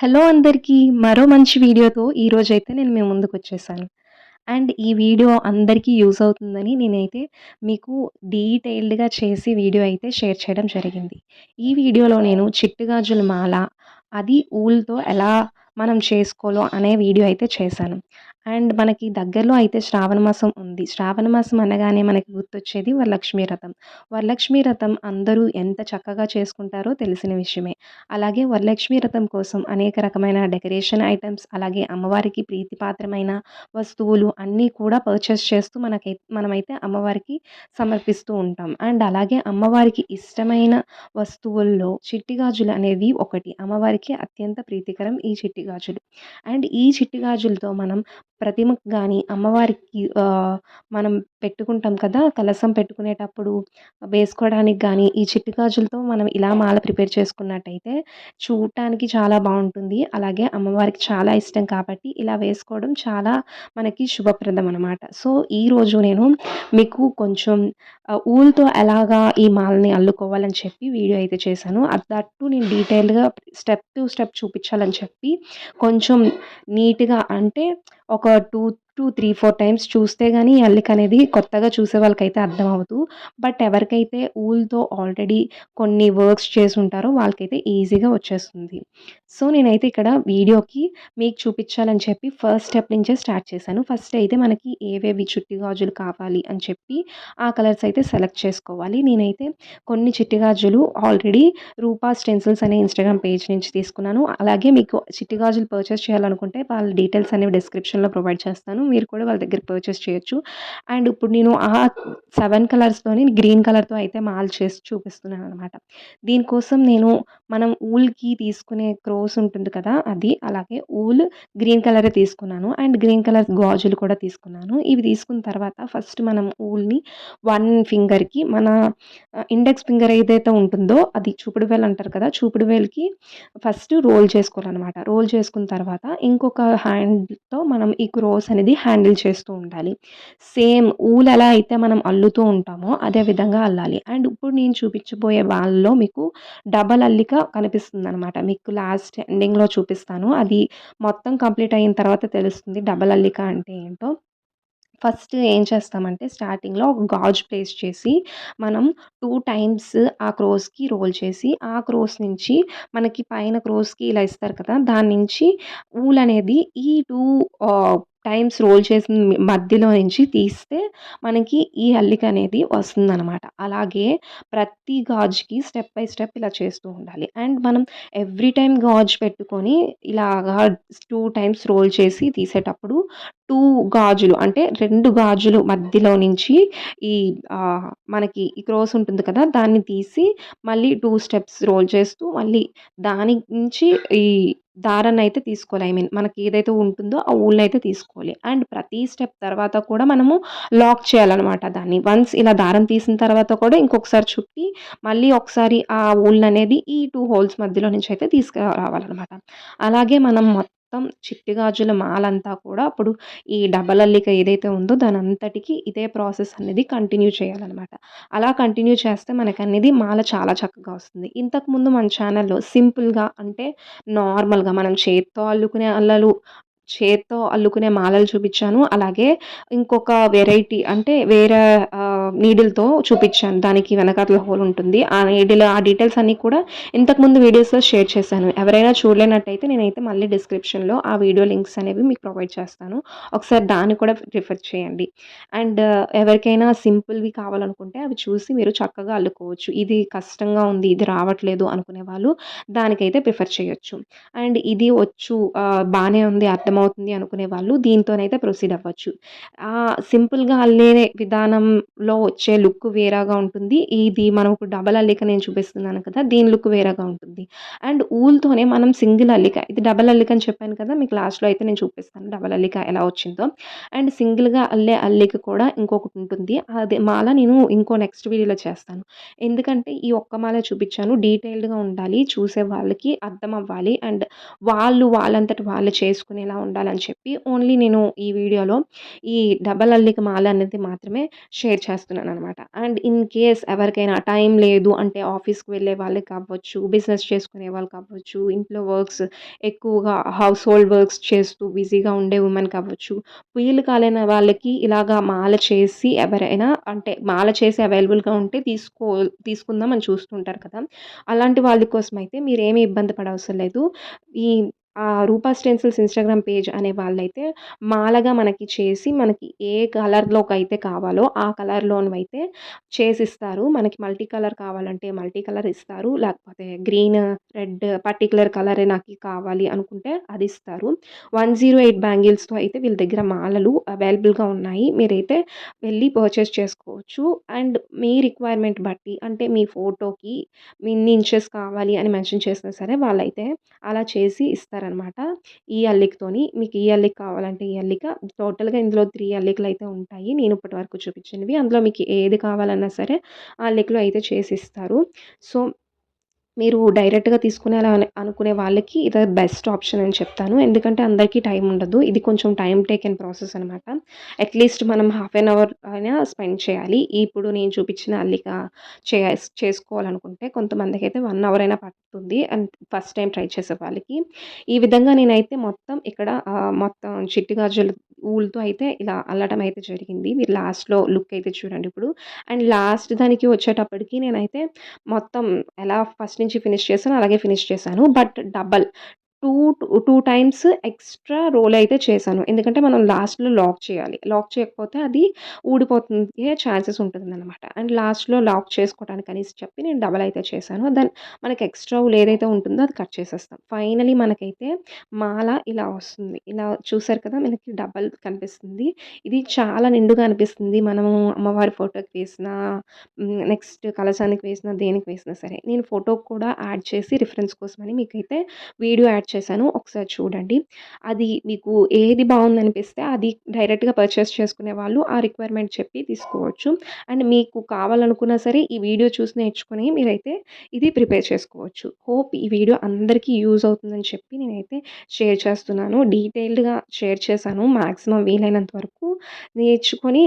Hello అందరికీ మరో మంచి వీడియోతో ఈరోజు అయితే నేను మీ ముందుకొచ్చేసాను. అండ్ ఈ వీడియో అందరికీ యూజ్ అవుతుందని నేనైతే మీకు డీటెయిల్డ్‌గా చేసి వీడియో అయితే షేర్ చేయడం జరిగింది. ఈ వీడియోలో నేను చిట్టుగాజుల మాల అది ఊల్తో ఎలా మనం చేసుకోవాలో అనే వీడియో అయితే చేశాను. అండ్ మనకి దగ్గరలో అయితే శ్రావణ మాసం ఉంది. శ్రావణ మాసం అనగానే మనకి గుర్తొచ్చేది వరలక్ష్మి రథం వరలక్ష్మి రథం అందరూ ఎంత చక్కగా చేసుకుంటారో తెలిసిన విషయమే. అలాగే వరలక్ష్మి రథం కోసం అనేక రకమైన డెకరేషన్ ఐటమ్స్ అలాగే అమ్మవారికి ప్రీతిపాత్రమైన వస్తువులు అన్నీ కూడా పర్చేస్ చేస్తూ మనకై మనమైతే అమ్మవారికి సమర్పిస్తూ ఉంటాం. అండ్ అలాగే అమ్మవారికి ఇష్టమైన వస్తువుల్లో చిట్టి గాజులు అనేవి ఒకటి. అమ్మవారికి అత్యంత ప్రీతికరం ఈ చిట్టిగాజులు అండ్ ఈ చిట్టిగాజులతో మనం ప్రతిమకు కానీ అమ్మవారికి మనం పెట్టుకుంటాం కదా! కలసం పెట్టుకునేటప్పుడు వేసుకోవడానికి కానీ ఈ చిట్టి గాజులతో మనం ఇలా మాల ప్రిపేర్ చేసుకున్నట్టయితే చూడటానికి చాలా బాగుంటుంది అలాగే అమ్మవారికి చాలా ఇష్టం కాబట్టి ఇలా వేసుకోవడం చాలా మనకి శుభప్రదం అనమాట. సో, ఈరోజు నేను మీకు కొంచెం ఊళ్ళతో ఎలాగా ఈ మాలని అల్లుకోవాలని చెప్పి వీడియో అయితే చేశాను. అది నేను డీటెయిల్గా స్టెప్ టు స్టెప్ చూపించాలని చెప్పి కొంచెం నీట్‌గా అంటే ఒక two two three four times చూస్తే కానీ ఈ అల్లిక అనేది కొత్తగా చూసే వాళ్ళకైతే అర్థమవ్వదు. బట్ ఎవరికైతే ఊళ్ళతో ఆల్రెడీ కొన్ని వర్క్స్ చేసి ఉంటారో వాళ్ళకైతే ఈజీగా వచ్చేస్తుంది. సో, నేనైతే ఇక్కడ వీడియోకి మీకు చూపించాలని చెప్పి ఫస్ట్ స్టెప్ నుంచే స్టార్ట్ చేశాను. ఫస్ట్ అయితే మనకి ఏవేవి చిట్టి గాజులు కావాలి అని చెప్పి ఆ కలర్స్ అయితే సెలెక్ట్ చేసుకోవాలి. నేనైతే కొన్ని చిట్టి గాజులు ఆల్రెడీ రూపా స్టెన్సిల్స్ అనే ఇన్‌స్టాగ్రామ్ పేజ్ నుంచి తీసుకున్నాను. అలాగే మీకు చిట్టి గాజులు పర్చేస్ చేయాలనుకుంటే వాళ్ళ డీటెయిల్స్ అనేవి డిస్క్రిప్షన్‌లో ప్రొవైడ్ చేస్తాను. మీరు కూడా వాళ్ళ దగ్గర పర్చేస్ చేయొచ్చు. అండ్ ఇప్పుడు నేను ఆ సెవెన్ కలర్స్‌తోని గ్రీన్ కలర్‌తో అయితే మాల్ చేసి చూపిస్తున్నాను అనమాట దీనికోసం నేను మనం ఊల్కి తీసుకునే క్రోస్ ఉంటుంది కదా! అది. అలాగే ఊల్ గ్రీన్ కలరే తీసుకున్నాను. అండ్ గ్రీన్ కలర్ గాజులు కూడా తీసుకున్నాను. ఇవి తీసుకున్న తర్వాత ఫస్ట్ మనం ఊల్ని వన్ ఫింగర్‌కి మన ఇండెక్స్ ఫింగర్ ఏదైతే ఉంటుందో అది చూపుడు వేలు అంటారు కదా! చూపుడు వేలుకి ఫస్ట్ రోల్ చేసుకోవాలనమాట. రోల్ చేసుకున్న తర్వాత ఇంకొక హ్యాండ్‌తో మనం ఈ క్రోస్ అనేది హ్యాండిల్ చేస్తూ ఉండాలి. సేమ్ ఊలు ఎలా అయితే మనం అల్లుతూ ఉంటామో అదే విధంగా అల్లాలి. అండ్ ఇప్పుడు నేను చూపించబోయే వాళ్ళలో మీకు డబల్ అల్లిక కనిపిస్తుంది అనమాట మీకు లాస్ట్ ఎండింగ్‌లో చూపిస్తాను. అది మొత్తం కంప్లీట్ అయిన తర్వాత తెలుస్తుంది డబల్ అల్లిక అంటే ఏంటో. ఫస్ట్ ఏం చేస్తామంటే స్టార్టింగ్‌లో ఒక గాజు ప్లేస్ చేసి మనం టూ టైమ్స్ ఆ క్రోస్‌కి రోల్ చేసి ఆ క్రోస్ నుంచి మనకి పైన క్రోస్‌కి ఇలా ఇస్తారు కదా! దాని నుంచి ఊలనేది ఈ టూ టైమ్స్ రోల్ చేసిన మధ్యలో నుంచి తీస్తే మనకి ఈ అల్లిక అనేది వస్తుందనమాట. అలాగే ప్రతి గాజుకి స్టెప్ బై స్టెప్ ఇలా చేస్తూ ఉండాలి. అండ్ మనం ఎవ్రీ టైం గాజు పెట్టుకొని ఇలాగా టూ టైమ్స్ రోల్ చేసి తీసేటప్పుడు టూ గాజులు అంటే రెండు గాజులు మధ్యలో నుంచి ఈ మనకి ఈ క్రోస్ ఉంటుంది కదా! దాన్ని తీసి మళ్ళీ టూ స్టెప్స్ రోల్ చేస్తూ మళ్ళీ దాని నుంచి ఈ దారాన్నయితే తీసుకోవాలి. ఐ మీన్ మనకి ఏదైతే ఉంటుందో ఆ ఊలునయితే తీసుకోవాలి. అండ్ ప్రతి స్టెప్ తర్వాత కూడా మనము లాక్ చేయాలనమాట దాన్ని. వన్స్ ఇలా దారం తీసిన తర్వాత కూడా ఇంకొకసారి చుట్టి మళ్ళీ ఒకసారి ఆ ఊలుననేది ఈ టూ హోల్స్ మధ్యలో నుంచి అయితే తీసుకురావాలన్నమాట అలాగే మనం మొత్తం చిట్టి గాజుల మాలంతా కూడా అప్పుడు ఈ డబల్ అల్లిక ఏదైతే ఉందో దాని అంతటికి ఇదే ప్రాసెస్ అనేది కంటిన్యూ చేయాలన్నమాట అలా కంటిన్యూ చేస్తే మనకనేది మాల చాలా చక్కగా వస్తుంది. ఇంతకుముందు మన ఛానల్‌లో సింపుల్‌గా అంటే నార్మల్‌గా మనం చేత్తో అల్లుకునే అల్లలు చేత్తో అల్లుకునే మాలలు చూపించాను. అలాగే ఇంకొక వెరైటీ అంటే వేరే నీడిల్‌తో చూపించాను. దానికి వెనకాతల హోల్ ఉంటుంది. ఆ నీడిల్ ఆ డీటెయిల్స్ అన్నీ కూడా ఇంతకుముందు వీడియోస్‌లో షేర్ చేశాను. ఎవరైనా చూడలేనట్టయితే నేనైతే మళ్ళీ డిస్క్రిప్షన్‌లో ఆ వీడియో లింక్స్ అనేవి మీకు ప్రొవైడ్ చేస్తాను. ఒకసారి దాన్ని కూడా రిఫర్ చేయండి. అండ్ ఎవరికైనా సింపుల్‌వి కావాలనుకుంటే అవి చూసి మీరు చక్కగా అల్లుకోవచ్చు. ఇది కష్టంగా ఉంది, ఇది రావట్లేదు అనుకునే వాళ్ళు దానికైతే ప్రిఫర్ చేయొచ్చు. అండ్ ఇది వచ్చు బాగానే ఉంది అర్థం అర్థమవుతుంది అనుకునే వాళ్ళు దీంతోనైతే ప్రొసీడ్ అవ్వచ్చు. సింపుల్‌గా అల్లే విధానంలో వచ్చే లుక్ వేరేగా ఉంటుంది. ఇది మనం ఇప్పుడు డబల్ అల్లిక నేను చూపిస్తున్నాను కదా! దీని లుక్ వేరేగా ఉంటుంది. అండ్ ఊల్తోనే మనం సింగిల్ అల్లిక ఇది డబల్ అల్లిక అని చెప్పాను కదా! మీకు లాస్ట్‌లో అయితే నేను చూపిస్తాను డబల్ అల్లిక ఎలా వచ్చిందో. అండ్ సింగిల్‌గా అల్లే అల్లిక కూడా ఇంకొకటి ఉంటుంది. అది మాల నేను ఇంకో నెక్స్ట్ వీడియోలో చేస్తాను. ఎందుకంటే ఈ ఒక్క మాల చూపించాను. డీటెయిల్డ్‌గా ఉండాలి. చూసే వాళ్ళకి అర్థం అవ్వాలి. అండ్ వాళ్ళు వాళ్ళంతటి వాళ్ళు చేసుకునేలా ఉండాలని చెప్పి ఓన్లీ నేను ఈ వీడియోలో ఈ డబల్ అల్లిక మాల అనేది మాత్రమే షేర్ చేస్తున్నాను అనమాట అండ్ ఇన్ కేస్ ఎవరికైనా టైం లేదు అంటే ఆఫీస్‌కి వెళ్ళే వాళ్ళకి అవ్వచ్చు బిజినెస్ చేసుకునే వాళ్ళకి కావచ్చు, ఇంట్లో వర్క్స్ ఎక్కువగా హౌస్ హోల్డ్ వర్క్స్ చేస్తూ బిజీగా ఉండే ఉమెన్కి కావచ్చు, వీలు కాలేని వాళ్ళకి ఇలాగా మాల చేసి ఎవరైనా అంటే మాల చేసి అవైలబుల్‌గా ఉంటే తీసుకో తీసుకుందాం అని చూస్తుంటారు కదా! అలాంటి వాళ్ళ కోసం అయితే మీరు ఏమి ఇబ్బంది పడవసరం లేదు. ఈ రూపా స్టెన్సిల్స్ ఇన్‌స్టాగ్రామ్ పేజ్ అనే వాళ్ళైతే మాలగా మనకి చేసి మనకి ఏ కలర్లోకి అయితే కావాలో ఆ కలర్‌లోనివైతే చేసిస్తారు. మనకి మల్టీ కలర్ కావాలంటే మల్టీ కలర్ ఇస్తారు. లేకపోతే గ్రీన్, రెడ్ పర్టికులర్ కలరే నాకు కావాలి అనుకుంటే అది ఇస్తారు. 108 బ్యాంగిల్స్‌తో అయితే వీళ్ళ దగ్గర మాలలు అవైలబుల్‌గా ఉన్నాయి. మీరైతే వెళ్ళి పర్చేస్ చేసుకోవచ్చు. అండ్ మీ రిక్వైర్మెంట్ బట్టి అంటే మీ ఫోటోకి ఇన్ని ఇంచెస్ కావాలి అని మెన్షన్ చేసినా సరే వాళ్ళైతే అలా చేసి ఇస్తారు చేస్తారనమాట ఈ అల్లికతోని. మీకు ఈ అల్లిక కావాలంటే ఈ అల్లిక టోటల్‌గా ఇందులో త్రీ అల్లికలు అయితే ఉంటాయి. నేను ఇప్పటి వరకు చూపించినవి. అందులో మీకు ఏది కావాలన్నా సరే ఆ అల్లికలు అయితే చేసిస్తారు. సో మీరు డైరెక్ట్‌గా తీసుకునేలా అని అనుకునే వాళ్ళకి ఇది బెస్ట్ ఆప్షన్ అని చెప్తాను. ఎందుకంటే అందరికీ టైం ఉండదు. ఇది కొంచెం టైమ్ టేకెన్ ప్రాసెస్ అనమాట. అట్‌లీస్ట్ మనం హాఫ్ ఎన్ అవర్ అయినా స్పెండ్ చేయాలి. ఇప్పుడు నేను చూపించిన అల్లిక చే చేసుకోవాలనుకుంటే కొంతమందికి అయితే వన్ అవర్ అయినా పడుతుంది. అండ్ ఫస్ట్ టైం ట్రై చేసే వాళ్ళకి. ఈ విధంగా నేనైతే మొత్తం ఇక్కడ మొత్తం చిట్టి గాజులు ఊళ్ళతో అయితే ఇలా అల్లడం అయితే జరిగింది. మీరు లాస్ట్‌లో లుక్ అయితే చూడండి ఇప్పుడు. అండ్ లాస్ట్ దానికి వచ్చేటప్పటికి నేనైతే మొత్తం ఎలా ఫస్ట్ నుంచి ఫినిష్ చేస్తాను అలాగే ఫినిష్ చేశాను. But double 2 2 times extra roll అయితే చేశాను. ఎందుకంటే మనం లాస్ట్‌లో లాక్ చేయాలి. లాక్ చేయకపోతే అది ఊడిపోతుంది ఛాన్సెస్ ఉంటుందనమాట. అండ్ లాస్ట్‌లో లాక్ చేసుకోవడానికి అనేసి చెప్పి నేను డబల్ అయితే చేశాను. దెన్ మనకి ఎక్స్‌ట్రా ఏదైతే ఉంటుందో అది కట్ చేసేస్తాం. ఫైనలీ మనకైతే మాల ఇలా వస్తుంది. ఇలా చూసారు కదా! మనకి డబల్ కనిపిస్తుంది. ఇది చాలా నిండుగా అనిపిస్తుంది. మనము అమ్మవారి ఫోటోకి వేసిన నెక్స్ట్ కలశానికి వేసిన దేనికి వేసినా సరే. నేను ఫోటోకి కూడా యాడ్ చేసి రిఫరెన్స్ కోసమని మీకైతే వీడియో యాడ్ చేశాను. ఒకసారి చూడండి. అది మీకు ఏది బాగుందనిపిస్తే అది డైరెక్ట్‌గా పర్చేస్ చేసుకునే వాళ్ళు ఆ రిక్వైర్మెంట్ చెప్పి తీసుకోవచ్చు. అండ్ మీకు కావాలనుకున్నా సరే ఈ వీడియో చూసి నేర్చుకుని మీరైతే ఇది ప్రిపేర్ చేసుకోవచ్చు. హోప్ ఈ వీడియో అందరికీ యూజ్ అవుతుందని చెప్పి నేనైతే షేర్ చేస్తున్నాను. డీటెయిల్డ్‌గా షేర్ చేశాను. మ్యాక్సిమం వీలైనంత వరకు నేర్చుకొని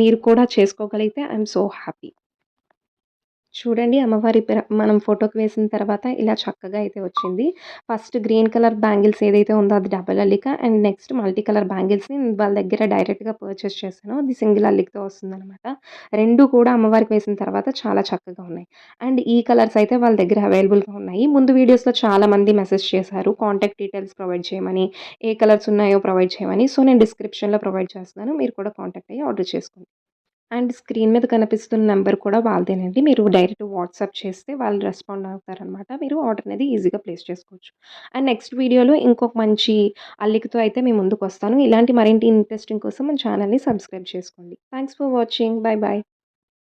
మీరు కూడా చేసుకోగలిగితే ఐ సో హ్యాపీ. చూడండి అమ్మవారి మనం ఫోటోకి వేసిన తర్వాత ఇలా చక్కగా అయితే వచ్చింది. ఫస్ట్ గ్రీన్ కలర్ బ్యాంగిల్స్ ఏదైతే ఉందో అది డబల్ అల్లిక. అండ్ నెక్స్ట్ మల్టీ కలర్ బ్యాంగిల్స్‌ని వాళ్ళ దగ్గర డైరెక్ట్‌గా పర్చేస్ చేశాను. అది సింగిల్ అల్లికతో వస్తుందనమాట. రెండు కూడా అమ్మవారికి వేసిన తర్వాత చాలా చక్కగా ఉన్నాయి. అండ్ ఈ కలర్స్ అయితే వాళ్ళ దగ్గర అవైలబుల్‌గా ఉన్నాయి. ముందు వీడియోస్‌లో చాలామంది మెసేజ్ చేశారు. కాంటాక్ట్ డీటెయిల్స్ ప్రొవైడ్ చేయమని, ఏ కలర్స్ ఉన్నాయో ప్రొవైడ్ చేయమని. సో నేను డిస్క్రిప్షన్‌లో ప్రొవైడ్ చేస్తున్నాను. మీరు కూడా కాంటాక్ట్ అయ్యి ఆర్డర్ చేసుకోండి. అండ్ స్క్రీన్ మీద కనిపిస్తున్న నెంబర్ కూడా వాళ్ళదేనండి. మీరు డైరెక్ట్ వాట్సాప్ చేస్తే వాళ్ళు రెస్పాండ్ అవుతారనమాట. మీరు ఆర్డర్ అనేది ఈజీగా ప్లేస్ చేసుకోవచ్చు. అండ్ నెక్స్ట్ వీడియోలో ఇంకొక మంచి అల్లికతో అయితే మీ ముందుకొస్తాను. ఇలాంటి మరింటి ఇంట్రెస్టింగ్ కోసం మన ఛానల్‌ని సబ్స్క్రైబ్ చేసుకోండి. Thanks for watching. Bye bye